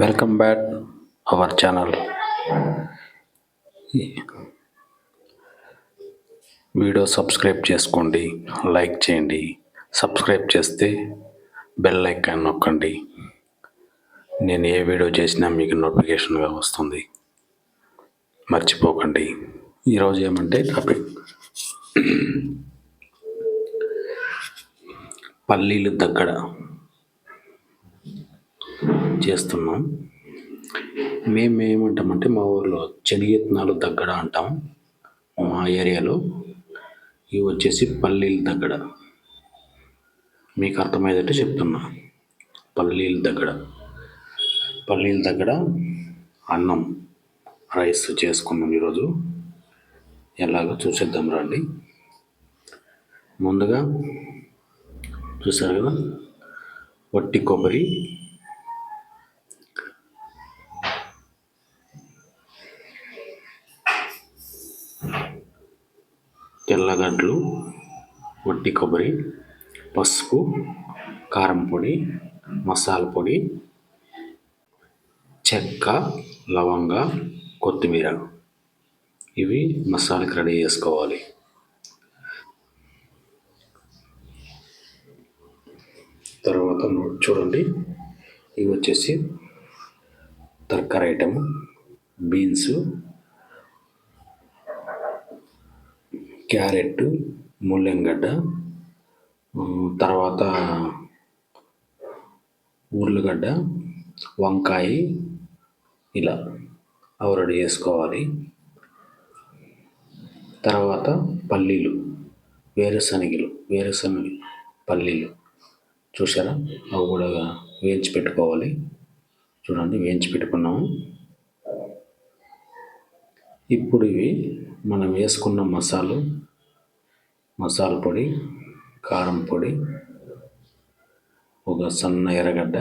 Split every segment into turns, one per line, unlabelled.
Welcome back our channel. Video subscribe చేసుకోండి like చేయండి subscribe చేస్తే బెల్ ఐకాన్ నొక్కండి. నేను ఏ వీడియో చేసినా మీకు నోటిఫికేషన్గా వస్తుంది. మర్చిపోకండి. ఈరోజు ఏమంటే టాపిక్ పల్లీలు దగ్గర చేస్తున్నాం. మేము ఏమంటామంటే మా ఊర్లో శనగిత్తనాలు దగ్గర అంటాం. మా ఏరియాలో ఇవి వచ్చేసి పల్లీలు దగ్గర. మీకు అర్థమయ్యేటట్టు చెప్తున్నా. పల్లీలు దగ్గర. పల్లీల దగ్గర అన్నం రైస్ చేసుకున్నాం ఈరోజు. ఎలాగో చూసేద్దాం రండి. ముందుగా చూసారు కదా? వట్టి కొబ్బరి తెల్లగడ్డలు వట్టి కొబ్బరి పసుపు కారం పొడి మసాలా పొడి చెక్క లవంగ కొత్తిమీర. ఇవి మసాలాకి రెడీ చేసుకోవాలి. తర్వాత చూడండి. ఇవి వచ్చేసి తరకారీ ఐటమ్ బీన్స్ క్యారెట్ ముల్లంగడ్డ తర్వాత ఉర్లగడ్డ వంకాయ ఇలా అవి రెడీ చేసుకోవాలి. తర్వాత పల్లీలు వేరుశనగలు వేరుశనగలు పల్లీలు చూసారా అవి కూడా వేయించి పెట్టుకోవాలి. చూడండి వేయించి పెట్టుకున్నాము. ఇప్పుడు ఇవి మనం వేసుకున్న మసాలు మసాలా పొడి కారం పొడి ఒక సన్న ఎర్రగడ్డ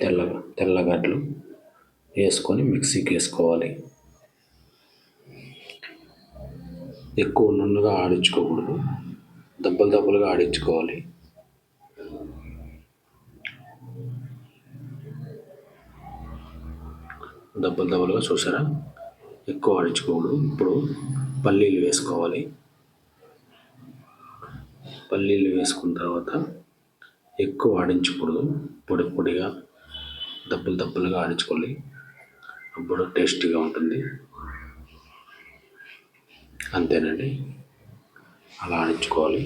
తెల్ల తెల్లగడ్డలు వేసుకొని మిక్సీకి వేసుకోవాలి. ఎక్కువ నున్నగా ఆడించుకోకూడదు. దెబ్బలు దెబ్బలుగా ఆడించుకోవాలి. దెబ్బలు దెబ్బలుగా చూసారా? ఎక్కువ ఆడించుకోకూడదు ఇప్పుడు పల్లీలు వేసుకోవాలి. పల్లీలు వేసుకున్న తర్వాత ఎక్కువ ఆడించకూడదు పొడి పొడిగా దప్పులు దప్పులుగా ఆడించుకోవాలి అప్పుడు టేస్టీగా ఉంటుంది. అంతేనండి. అలా ఆడించుకోవాలి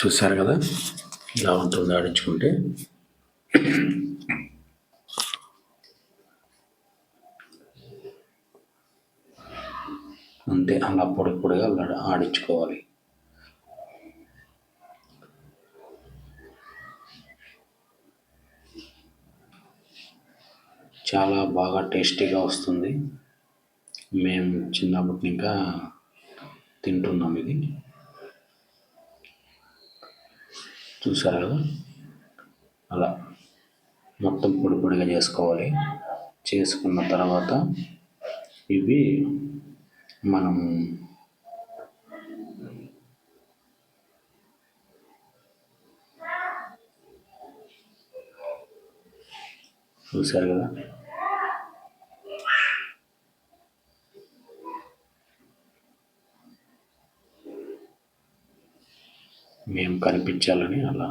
చూసారు కదా? ఇలా దాడించుకుంటే ఆడించుకుంటే అంతే అలా పొడి పొడిగా ఆడించుకోవాలి. చాలా బాగా టేస్టీగా వస్తుంది. మేము చిన్నప్పటి ఇంకా తింటున్నాం ఇది. చూసారు కదా అలా మొత్తం పొడి పొడిగా చేసుకోవాలి. చేసుకున్న తర్వాత ఇవి మనం చూసారు కదా మేము కనిపించాలని అలా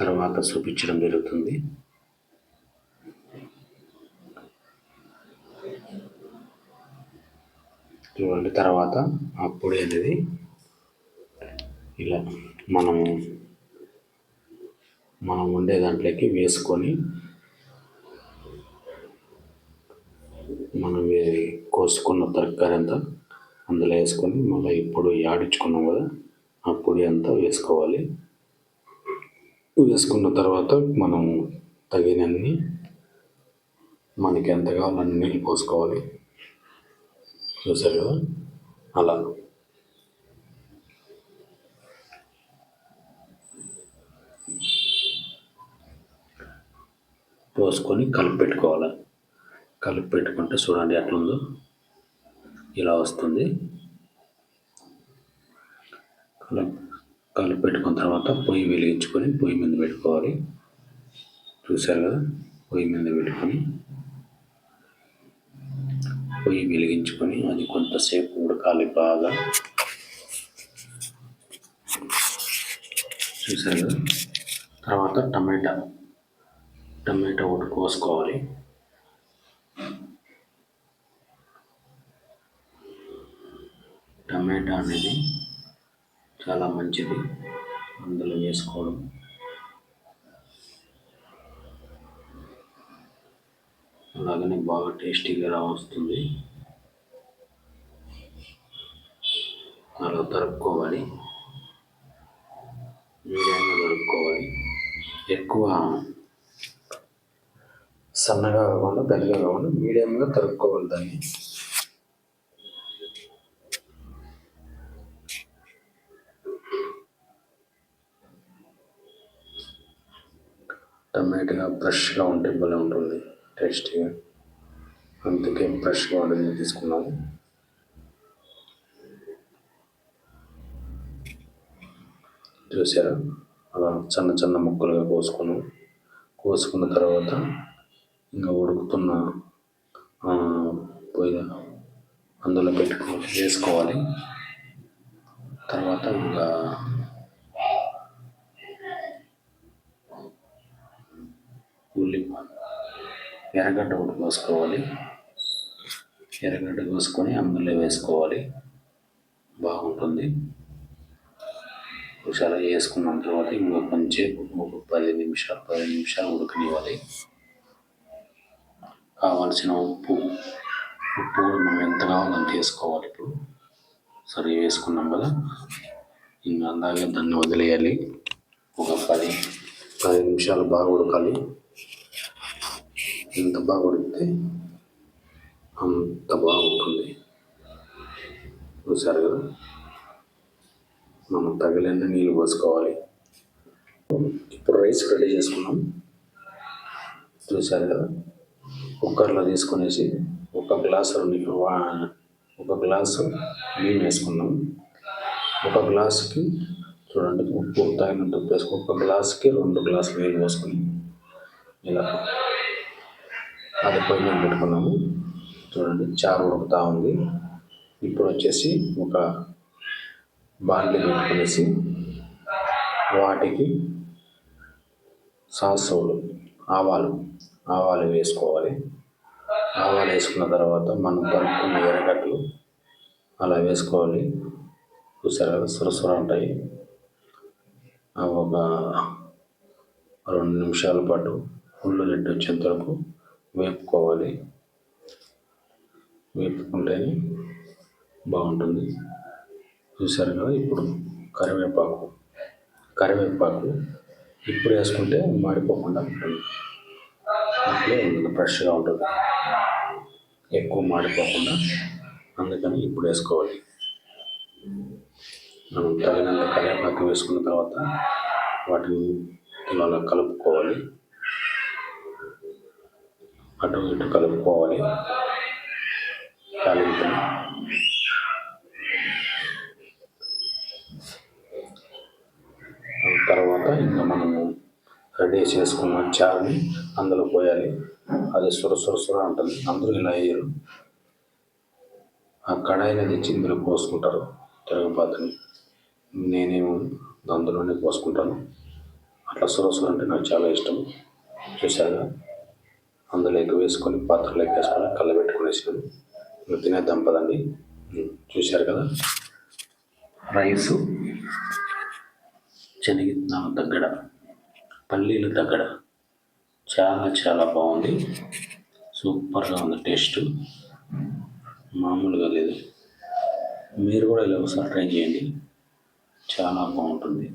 తర్వాత చూపించడం జరుగుతుంది. చూడండి తర్వాత ఆ పొడి అనేది ఇలా మనము మనం వండే దాంట్లోకి వేసుకొని మనం కోసుకున్న తరకారి అంతా అందులో వేసుకొని మళ్ళీ ఇప్పుడు ఆడించుకున్నాం కదా. ఆ పొడి అంతా వేసుకోవాలి. వేసుకున్న తర్వాత మనం తగినన్ని మనకి ఎంత కావాలో అన్ని నీళ్ళు పోసుకోవాలి. చూసారు కదా అలా. పోసుకొని కలిపి పెట్టుకోవాలి. కలిపి పెట్టుకుంటే చూడండి ఎట్లుందో. ఇలా వస్తుంది అలా కలిపి పెట్టుకున్న తర్వాత పొయ్యి వెలిగించుకొని పొయ్యి మీద పెట్టుకోవాలి. చూసారు కదా? పొయ్యి మీద పెట్టుకొని పొయ్యి వెలిగించుకొని అది కొంతసేపు ఉడకాలి బాగా. చూసారు కదా? తర్వాత టమాటా టమాటా ఒకటి కోసుకోవాలి. టమాటా అనేది చాలా మంచిది అందులో వేసుకోవడం అలాగనే బాగా టేస్టీగా వస్తుంది అలా తరుక్కోవాలి. మీడియంగా తరుక్కోవాలి. ఎక్కువ సన్నగా కాకుండా పెద్దగా కాకుండా మీడియంగా తరుపుకోవాలి దాన్ని. టమాటా ఫ్రెష్గా ఉంటే భలే ఉంటుంది టేస్టీగా. అందుకే ఫ్రెష్గా ఉండేది తీసుకున్నాము. చూసారా? అలా చిన్న చిన్న ముక్కలుగా కోసుకున్నాం. కోసుకున్న తర్వాత ఇంకా ఉడుకుతున్న పొయ్యి అందులో పెట్టుకో వేసుకోవాలి. తర్వాత ఇంకా ఉల్లి ఎర్రగడ్డ ఒకటి కోసుకోవాలి. ఎర్రగడ్డ కోసుకొని అందులో వేసుకోవాలి. బాగుంటుంది. ఒకసారి వేసుకున్న తర్వాత ఇంకో కొంచెంసేపు ఒక పది నిమిషాలు పది నిమిషాలు ఉడకనివ్వాలి. కావాల్సిన ఉప్పు ఉప్పు కూడా మనం ఎంత కావాలంటే వేసుకోవాలి ఇప్పుడు. సరే వేసుకున్నాం కదా. ఇంకా అందాక దాన్ని వదిలేయాలి. ఒక పది పది నిమిషాలు బాగా ఉడకాలి. ఎంత బాగా అంత బాగుంటుంది. చూసారు కదా? మనం తగిలిన నీళ్ళు పోసుకోవాలి. ఇప్పుడు రైస్ రెడీ చేసుకున్నాం. చూసారు కదా? కుక్కర్లో తీసుకునేసి ఒక గ్లాసు నీళ్ళు వా- ఒక గ్లాసు నీళ్ళు వేసుకున్నాం. ఒక గ్లాసుకి చూడండి ఉప్పు తగినంత ఉప్పు వేసుకుని ఒక గ్లాసుకి రెండు గ్లాసులు నీళ్ళు పోసుకొని ఇలా. అది పొయ్యి మేము పెట్టుకున్నాము. చూడండి చారు ఉడుకుతూ ఉంది. ఇప్పుడు వచ్చేసి ఒక బాండ్లీ పెట్టుకునేసి వాటికి సాసులు ఆవాలు ఆవాలు వేసుకోవాలి. ఆవాలు వేసుకున్న తర్వాత మనం కలుపుకున్న ఎర్రగడ్డలు అలా వేసుకోవాలి. చూసారా సురసుర ఉంటాయి. అవి ఒక రెండు నిమిషాల పాటు ఉల్లు రెడ్డి వచ్చేంత వరకు వేపుకోవాలి వేపుకుంటేనే బాగుంటుంది. చూసారు కదా ఇప్పుడు కరివేపాకు. కరివేపాకు ఇప్పుడు వేసుకుంటే మాడిపోకుండా ఉంటుంది అట్లే ఉంటుంది ఫ్రెష్గా ఉంటుంది. ఎక్కువ మాడిపోకుండా అందుకని ఇప్పుడు వేసుకోవాలి. మనం తగినంత కరివేపాకు వేసుకున్న తర్వాత వాటిని ఇలా కలుపుకోవాలి. అటు ఇటు కలుపుకోవాలి. తాలింపుని తర్వాత ఇంకా మనము రెడీ చేసుకున్న చారుని అందులో పోయాలి. అది సుర సుర సుర ఉంటుంది అందరూ ఇలా వేయరు. ఆ కడాయిలో తెచ్చి ఇందులో పోసుకుంటారు తిరగపాతని నేనేమో అందులోనే పోసుకుంటాను. అట్లా సుర అంటే నాకు చాలా ఇష్టం. అందులో ఎక్కువ వేసుకొని పాత్రలోకి వేసుకొని కళ్ళబెట్టుకునేసాను ఇంకా తినేద్దాం పదండి. చూశారు కదా? రైసు శనగిత్తనాల దగ్గర పల్లీల దగ్గర. చాలా చాలా బాగుంది. సూపర్గా ఉంది టేస్ట్. మామూలుగా లేదు. మీరు కూడా ఇలా ఒకసారి ట్రై చేయండి. చాలా బాగుంటుంది.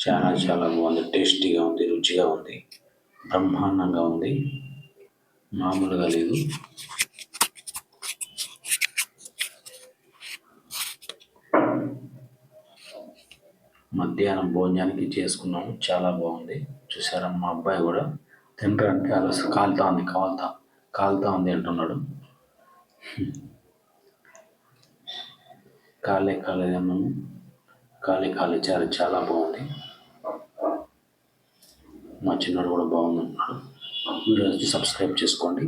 చాలా చాలా బాగుంది. టేస్టీగా ఉంది రుచిగా ఉంది బ్రహ్మాండంగా ఉంది. మామూలుగా లేదు. మధ్యాహ్నం భోజనానికి చేసుకున్నాము. చాలా బాగుంది. చూసారా మా అబ్బాయి కూడా తినడానికి అలా కాలుతా ఉంది కాలుతా కాలుతా ఉంది అంటున్నాడు. కాలే కాలేదన్నాము కాలే కాలే చాలా బాగుంది. మా చిన్నోడు కూడా బాగుంది అన్నాడు వీడియో సబ్స్క్రైబ్ చేసుకోండి.